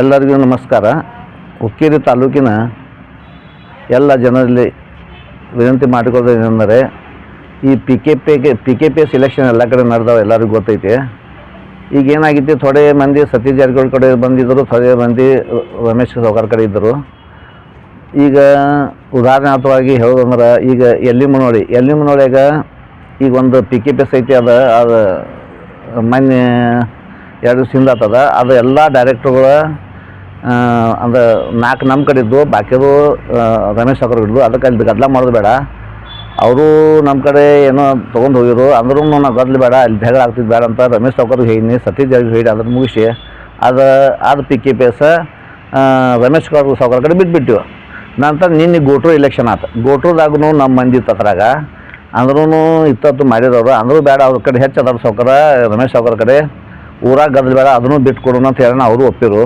ಎಲ್ಲರಿಗೂ ನಮಸ್ಕಾರ. ಹುಕ್ಕೇರಿ ತಾಲೂಕಿನ ಎಲ್ಲ ಜನರಲ್ಲಿ ವಿನಂತಿ ಮಾಡಿಕೊಳ್ಳೋದೇನೆಂದರೆ ಈ ಪಿ ಕೆ ಪಿಗೆ P K P S election ಎಲ್ಲ ಕಡೆ ನಡೆದವೆ ಎಲ್ಲರಿಗೂ ಗೊತ್ತೈತಿ. ಈಗ ಏನಾಗಿತ್ತು ಥೊಡೆ ಮಂದಿ ಸತೀಶ್ ಜಾರಕಿಹೊಳಿ ಕಡೆ ಬಂದಿದ್ದರು ಥೊಡೆ ಮಂದಿ ರಮೇಶ್ ಸೌಕರ್ ಕಡೆ ಇದ್ದರು. ಈಗ ಉದಾಹರಣಾರ್ಥವಾಗಿ ಹೇಳೋದಂದ್ರೆ ಈಗ ಎಲ್ಲಿ ಮುನೋಳಿ ಎಲ್ಲಿ ಮುನೋಳಿಯಾಗ ಈಗ ಒಂದು ಪಿ ಕೆ ಪಿ ಎಸ್ ಐತಿ ಅದ ಅದು ಮೊನ್ನೆ ಎರಡು ಸಿಂದ ಆತದ. ಅದು ಎಲ್ಲ ಡೈರೆಕ್ಟ್ರುಗಳ ಅಂದ್ರೆ ನಾಲ್ಕು ನಮ್ಮ ಕಡೆ ಇದ್ದು, ಬಾಕಿದು ರಮೇಶ್ ಸಾಕರ್ ಹಿಡ್ದು ಅದಕ್ಕೆ ಅಲ್ಲಿ ಗದ್ದಲ ಮಾಡೋದು ಬೇಡ. ಅವರು ನಮ್ಮ ಕಡೆ ಏನೋ ತೊಗೊಂಡು ಹೋಗಿದ್ರು, ಅಂದ್ರೂ ನಾನು ಗದ್ದಲು ಬೇಡ, ಅಲ್ಲಿ ಜಗಳ ಆಗ್ತಿದ್ದು ಬೇಡ ಅಂತ ರಮೇಶ್ ಸಾವ್ಕಾರ್ಗೆ ಹೇಳಿನಿ ಸತೀಶ್ ಜಾಗಿ ಹೇಳಿ ಅದನ್ನು ಮುಗಿಸಿ. ಅದು ಅದು P K P S Ramesh Savkar ಕಡೆ ಬಿಟ್ಬಿಟ್ಟಿವು ನಂತರ ನಿನ್ನೆ ಗೋಟ್ರು ಇಲೆಕ್ಷನ್ ಆತು. ಗೋಟ್ರದಾಗೂ ನಮ್ಮ ಮಂದಿ ತತ್ರಾಗ ಅಂದ್ರೂ ಇತ್ತತ್ತು ಮಾಡಿದವರು ಅಂದರೂ ಬೇಡ, ಅವ್ರ ಕಡೆ ಹೆಚ್ಚು ಅದಾರ ಸಾವ್ಕಾರ ರಮೇಶ್ ಸಾವ್ಕಾರ ಕಡೆ. ಊರಾಗ ಗದ್ದ ಬೇಡ, ಅದನ್ನು ಬಿಟ್ಟು ಕೊಡೋಣ ಅಂತ ಹೇಳೋಣ ಅವರು ಒಪ್ಪಿರು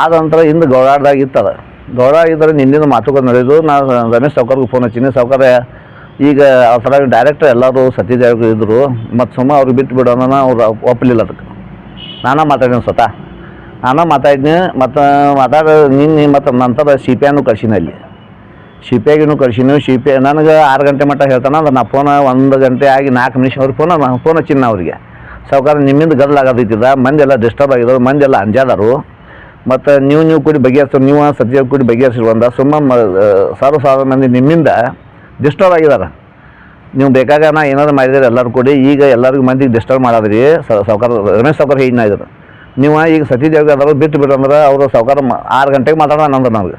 ಆದ ನಂತರ ಹಿಂದೆ ಗೌಡಾಡ್ದಾಗ ಇತ್ತದ. ಗೌಡ ಇದ್ದರೆ ನಿನ್ನಿಂದ ಮಾತುಕತೆ ನಡೆದು ನಾನು ರಮೇಶ್ ಸಾವ್ಕಾರ್ಗೆ ಫೋನ್ ಹಚ್ಚೀನಿ ಸಾವ್ಕಾರ, ಈಗ ಆ ಥರ ಡೈರೆಕ್ಟ್ ಎಲ್ಲರೂ ಸತ್ಯದೇವರು ಇದ್ದರು ಮತ್ತು ಸುಮ್ಮ ಅವ್ರಿಗೆ ಬಿಟ್ಟು ಬಿಡೋಣ ಅವ್ರು ಒಪ್ಪಲಿಲ್ಲ ಅದಕ್ಕೆ. ನಾನು ಮಾತಾಡಿನಿ ಸ್ವತಃ. ನಾನು ಮಾತಾಡಿದ್ನಿ, ಮತ್ತು ಮಾತಾಡ ನಿನ್ನೆ ಮತ್ತು ನಂತರ ಸಿ ಪಿ ಐನು ಕಳ್ಸೀನಿ ಅಲ್ಲಿ. ಸಿ ಪಿ ಐಗಿನೂ ಕಳ್ಸೀನಿ ಸಿ ಪಿ ನನಗೆ ಆರು ಗಂಟೆ ಮಟ್ಟ ಹೇಳ್ತಾನೆ ಅಂದ್ರೆ ನಾ ಫೋನ ಒಂದು ಗಂಟೆ ಆಗಿ ನಾಲ್ಕು ನಿಮಿಷ ಅವ್ರಿಗೆ ಫೋನ್ ಫೋನ್ ಹಚ್ಚಿನಿ ಅವ್ರಿಗೆ. ಸಾವ್ಕಾರ ನಿಮ್ಮಿಂದ ಗದ್ದಲ ಆಗೋದೈತಿದ ಮಂದಿ ಎಲ್ಲ ಡಿಸ್ಟರ್ಬ್ ಆಗಿದ್ರು ಎಲ್ಲ ಅಂಜಾದರು. ಮತ್ತು ನೀವು ನೀವು ಕೂಡಿ ಬಗೆಹರಿಸ್ರು ನೀವು ಸತ್ಯ ಕೂಡಿ ಬಗೆಹರಿಸಿರುವಂಥ ಸುಮ್ಮ, ಮ ಸಾವಿರ ಸಾವಿರ ಮಂದಿ ನಿಮ್ಮಿಂದ ಡಿಸ್ಟರ್ಬ್ ಆಗಿದ್ದಾರೆ. ನೀವು ಬೇಕಾಗ ನಾ ಏನಾದ್ರು ಮಾಡಿದ್ರೆ ಎಲ್ಲರೂ ಕೂಡಿ, ಈಗ ಎಲ್ಲರಿಗೂ ಮಂದಿಗೆ ಡಿಸ್ಟರ್ಬ್ ಮಾಡಾದ್ರಿ ಸಾವುಕಾರ, ರಮೇಶ್ ಸಾವುಕಾರ ಹೇಳಿನ ಇದ್ರು ನೀವು ಈಗ ಸತಿ ಜಾಗ ಅದಾರು ಬಿಟ್ಟು ಬಿಡಂದ್ರೆ ಅವರು ಸಾವುಕಾರ ಆರು ಗಂಟೆಗೆ ಮಾತಾಡೋಣ ನಂದ್ರೆ ನಮ್ಗೆ.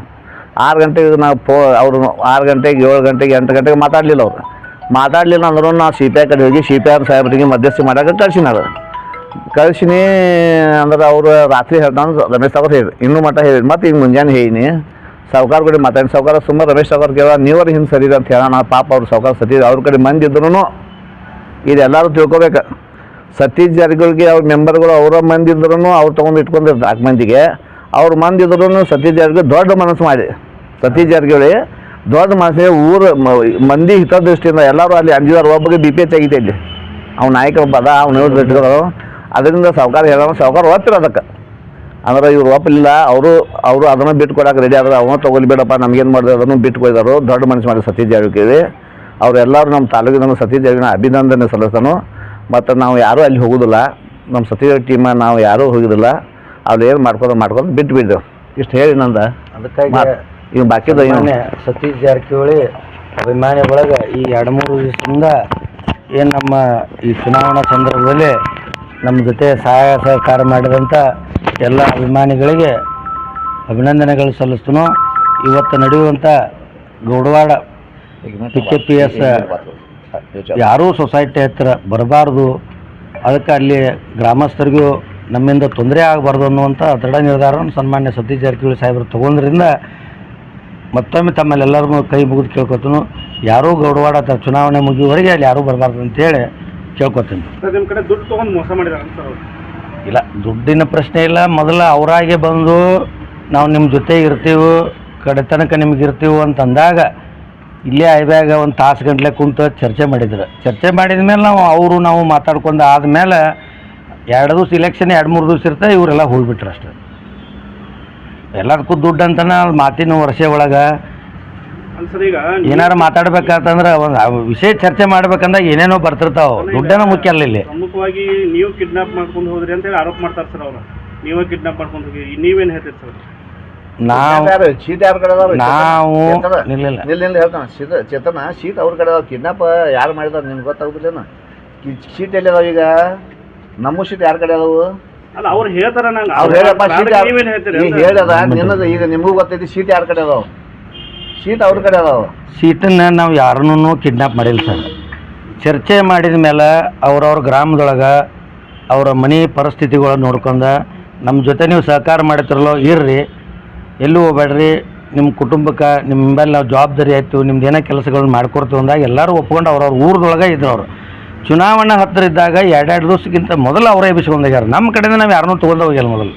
ಆರು ಗಂಟೆಗೆ ನಾವು ಫೋ ಅವರು ಆರು ಗಂಟೆಗೆ ಏಳು ಗಂಟೆಗೆ ಎಂಟು ಗಂಟೆಗೆ ಮಾತಾಡಲಿಲ್ಲ ಅವ್ರು. ಮಾತಾಡಲಿಲ್ಲ ಅಂದ್ರೆ ನಾ ಸಿ ಪಿ ಐ ಕಡೆ ಹೋಗಿ ಸಿ ಪಿ ಆರ್ ಸಾಹೇಬ್ರಿಗೆ ಮಧ್ಯಸ್ಥಿ ಮಾಡಕ್ಕೆ ಕಳ್ಸಿನ ಅದು ಕಳ್ಸಿನಿ ಅಂದ್ರೆ ಅವರು ರಾತ್ರಿ ಹೇಳ್ತಾನೆ ರಮೇಶ್ ಸಾವ್ಕಾರ ಹೇಳಿ ಇನ್ನೂ ಮಟ್ಟ ಹೇಳಿ ಮತ್ತು ಈಗ ಮುಂಜಾನೆ ಹೇಳಿನಿ, ಸಾವ್ಕಾರ ಕಡೆ ಮಾತಾಡಿ, ಸಾವ್ಕಾರ ಸುಮ್ಮನೆ ರಮೇಶ್ ಸಾವ್ಕಾರ ಕೇಳ, ನೀವರ ಹಿಂಗೆ ಸರಿ ಅಂತ ಹೇಳೋಣ ಪಾಪ ಅವ್ರು ಸಾವ್ಕಾರ ಸತಿ ಅವ್ರ ಕಡೆ ಮಂದಿ ಇದ್ರು ಇದೆಲ್ಲರೂ ತಿಳ್ಕೊಬೇಕು. ಸತೀಶ್ ಜಾರಕಿಹೊಳಿಗೆ ಅವ್ರ ಮೆಂಬರ್ಗಳು ಅವರ ಮಂದಿ ಇದ್ರೂ ಅವ್ರು ತೊಗೊಂಡು ಇಟ್ಕೊಂಡಿರ್ತಾರೆ ನಾಲ್ಕು ಮಂದಿಗೆ. ಅವ್ರ ಮಂದಿ ಇದ್ರೂ ಸತೀಶ್ ಜಾರಕಿಹೊಳಿ ದೊಡ್ಡ ಮನಸ್ಸು ಮಾಡಿ ಸತೀಶ್ ಜಾರಕಿಹೊಳಿ ದೊಡ್ಡ ಮನುಷ್ಯ ಊರು ಮಂದಿ ಹಿತದೃಷ್ಟಿಯಿಂದ ಎಲ್ಲರೂ ಅಲ್ಲಿ ಅಂಜಿದಾರ ಒಬ್ಬಗೆ ಬಿ ಪಿ ಎಚ್ ಆಗೈತೆ ಇಲ್ಲಿ. ಅವ್ನ ನಾಯಕ ಒಬ್ಬ ಅದ ಅವ್ನು ಅದರಿಂದ ಸಾವುಕಾರ ಹೇಳೋ ಸಾವುಕಾರ ಒಪ್ಪಿರ ಅದಕ್ಕೆ. ಅಂದ್ರೆ ಇವ್ರು ಒಪ್ಪಲಿಲ್ಲ ಅವರು ಅವರು ಅದನ್ನು ಬಿಟ್ಟು ಕೊಡಕ್ಕೆ ರೆಡಿ ಆದ್ರೆ ಅವನು ತೊಗೊಲಿ ಬೇಡಪ್ಪ ನಮ್ಗೇನು ಮಾಡಿದ್ರು ಅದನ್ನು ಬಿಟ್ಟು ಕೊಯ್ದಾರು. ದೊಡ್ಡ ಮನಸ್ಸು ಮಾಡಿ ಸತೀಶ್ ಜಾರಕಿಹೊಳಿ. ಅವರೆಲ್ಲರೂ ನಮ್ಮ ತಾಲೂಕಿನ ಸತೀಶ್ ಜಾರಕಿನ ಅಭಿನಂದನೆ ಸಲ್ಲಿಸ್ತಾನು. ಮತ್ತು ನಾವು ಯಾರೂ ಅಲ್ಲಿ ಹೋಗೋದಿಲ್ಲ. ನಮ್ಮ ಸತೀಶ್ ಟೀಮ ನಾವು ಯಾರೂ ಹೋಗಿದಿಲ್ಲ. ಅವ್ರು ಏನು ಮಾಡ್ಕೊಂಡು ಮಾಡ್ಕೊಂಡು ಬಿಟ್ಟು ಬಿಡ್ದೆವು ಇಷ್ಟು ಹೇಳಿ ನಂದ. ಅದಕ್ಕಾಗಿ ಮಾತ್- ಬಾಕಿ ಸತೀಶ್ ಜಾರಕಿಹೊಳಿ ಅಭಿಮಾನಿ ಒಳಗೆ ಈ ಎರಡು ಮೂರು ದಿವಸದಿಂದ ಏನು ನಮ್ಮ ಈ ಚುನಾವಣಾ ಸಂದರ್ಭದಲ್ಲಿ ನಮ್ಮ ಜೊತೆ ಸಹಾಯ ಸಹಕಾರ ಮಾಡಿದಂಥ ಎಲ್ಲ ಅಭಿಮಾನಿಗಳಿಗೆ ಅಭಿನಂದನೆಗಳು ಸಲ್ಲಿಸ್ತನು, ಇವತ್ತು ನಡೆಯುವಂಥ ಗೌಡವಾಡ ಕೆ ಪಿ ಎಸ್ ಯಾರೂ ಸೊಸೈಟಿ ಹತ್ತಿರ ಬರಬಾರ್ದು, ಅದಕ್ಕೆ ಅಲ್ಲಿ ಗ್ರಾಮಸ್ಥರಿಗೂ ನಮ್ಮಿಂದ ತೊಂದರೆ ಆಗಬಾರ್ದು ಅನ್ನುವಂಥ ದೃಢ ನಿರ್ಧಾರವನ್ನು ಸನ್ಮಾನ್ಯ ಸತೀಶ್ ಜಾರಕಿಹೊಳಿ ಸಾಹೇಬರು ತಗೊಂಡ್ರಿಂದ ಮತ್ತೊಮ್ಮೆ ತಮ್ಮಲ್ಲೆಲ್ಲರಿಗೂ ಕೈ ಮುಗಿದು ಕೇಳ್ಕೊತನು. ಯಾರೂ ಗೌಡವಾಡ ಅಥವಾ ಚುನಾವಣೆ ಮುಗಿಯುವವರೆಗೆ ಅಲ್ಲಿ ಯಾರೂ ಬರಬಾರ್ದು ಅಂತೇಳಿ ಕೇಳ್ಕೊತೀನಿ. ಸರ್ ನಿಮ್ಮ ಕಡೆ ದುಡ್ಡು ತೊಗೊಂಡು ಮೋಸ ಮಾಡಿದಾರೆ ಸರ್ ಅವ್ರು. ಇಲ್ಲ ದುಡ್ಡಿನ ಪ್ರಶ್ನೆ ಇಲ್ಲ. ಮೊದಲ ಅವರಾಗೆ ಬಂದು ನಾವು ನಿಮ್ಮ ಜೊತೆ ಇರ್ತೀವಿ ಕಡೆ ತನಕ ನಿಮ್ಗೆ ಇರ್ತೀವಿ ಅಂತಂದಾಗ ಇಲ್ಲೇ ಐಬ್ಯಾಗ ಒಂದು ತಾಸು ಗಂಟ್ಲೆ ಕುಂತು ಚರ್ಚೆ ಮಾಡಿದ್ರು. ಚರ್ಚೆ ಮಾಡಿದ ಮೇಲೆ ನಾವು ಅವರು ನಾವು ಮಾತಾಡ್ಕೊಂಡು ಆದಮೇಲೆ ಎರಡು ದಿವ್ಸ ಇಲೆಕ್ಷನ್ ಎರಡು ಮೂರು ದಿವ್ಸ ಇರ್ತಾ ಇವರೆಲ್ಲ ಹೋಗ್ಬಿಟ್ರು ಅಷ್ಟೇ. ಎಲ್ಲದಕ್ಕೂ ದುಡ್ಡು ಅಂತನ ಮಾತಿನ ವರ್ಷ ಒಳಗೆ. ಏನಾರ ಸರ್ ಈಗ ಏನಾರು ಮಾತಾಡ್ಬೇಕಂತಂದ್ರೆ ಒಂದು ವಿಷಯ ಚರ್ಚೆ ಮಾಡ್ಬೇಕಂದಾಗ ಏನೇನೋ ಬರ್ತಿರ್ತಾವೆ. ದುಡ್ಡೇನೋ ಮುಖ್ಯ ಅಲ್ಲ ಇಲ್ಲಿ. ಪ್ರಮುಖವಾಗಿ ನೀವು ಕಿಡ್ನಾಪ್ ಮಾಡ್ಕೊಂಡು ಹೋದ್ರಿ ಅಂತ ಹೇಳಿ ಆರೋಪ ಮಾಡ್ತಾರೆ ಸರ್ ಅವರು. ನೀವೇ ಕಿಡ್ನಾಪ್ ಮಾಡ್ಕೊಂಡು ಹೋಗಿ. ನೀವೇನು ಹೇಳ್ತೀರಿ ಸರ್? ನಾವು ಯಾರು? ಶೀಟ್ ಯಾರ ಕಡೆ ಅದಾವ? ನಾವು ಚೇತನ? ನಿಲ್ಲಿಲ್ಲ ನಿಲ್ಲ ನಿಲ್ಲ ಹೇಳ್ತಾನೆ. ಶೀತ ಚೇತನ ಶೀಟ್ ಅವ್ರ ಕಡೆ ಅದಾವ. ಕಿಡ್ನಾಪ್ ಯಾರು ಮಾಡಿದಾರೆ ನಿಮ್ಗೆ ಗೊತ್ತಾಗುದಿಲ್ಲೇನು ಶೀಟ್ ಎಲ್ಲಿ ಅದಾವ ಈಗ. ನಮ್ಮ ಶೀಟ್ ಯಾರ ಕಡೆ ಅದಾವು? ಅಲ್ಲ ಅವ್ರು ಹೇಳ್ತಾರ ನಂಗೆ. ಅವ್ರು ಹೇಳಪ್ಪ ಶೀಟ್ ಯಾರ್- ನೀವೇನು ಹೇಳ್ತೀರಿ ಈಗ ನಿನ್ನದು ನಿಮಗೂ ಗೊತ್ತೈತಿ ಸೀಟ್ ಯಾರ ಕಡೆ ಅದಾವ? ಸೀಟ್ ಅವ್ರ ಕಡೆ ಅದಾವ. ಸೀಟನ್ನು ನಾವು ಯಾರನ್ನೂ ಕಿಡ್ನಾಪ್ ಮಾಡಿಲ್ಲ ಸರ್. ಚರ್ಚೆ ಮಾಡಿದ ಮೇಲೆ ಅವ್ರವ್ರ ಗ್ರಾಮದೊಳಗೆ ಅವರ ಮನೆ ಪರಿಸ್ಥಿತಿಗಳನ್ನ ನೋಡ್ಕೊಂಡು ನಮ್ಮ ಜೊತೆ ನೀವು ಸಹಕಾರ ಮಾಡ್ತಿರಲ್ಲೋ ಇರ್ರಿ. ಎಲ್ಲೂ ಹೋಗ್ಬೇಡ್ರಿ. ನಿಮ್ಮ ಕುಟುಂಬಕ್ಕೆ ನಿಮ್ಮ ಮೇಲೆ ನಾವು ಜವಾಬ್ದಾರಿ ಆಯಿತು ನಿಮ್ದು ಏನೋ ಕೆಲಸಗಳನ್ನ ಮಾಡ್ಕೊಡ್ತೀವಿ ಅಂದಾಗ ಎಲ್ಲರೂ ಒಪ್ಕೊಂಡು ಅವ್ರವ್ರ ಊರದೊಳಗೆ ಇದ್ರು ಅವರು. ಚುನಾವಣೆ ಹತ್ತಿರ ಇದ್ದಾಗ ಎರಡೆರಡು ದಿವಸಕ್ಕಿಂತ ಮೊದಲು ಅವರೇ ಎಬ್ಬಿಸ್ಕೊಂಡೋಗ್ಯಾರ ನಮ್ಮ ಕಡೆಯಿಂದ ನಾವು ಯಾರನ್ನೂ ತೊಗೊಂಡು ಹೋಗಿಲ್ಲ ಮೊದಲು.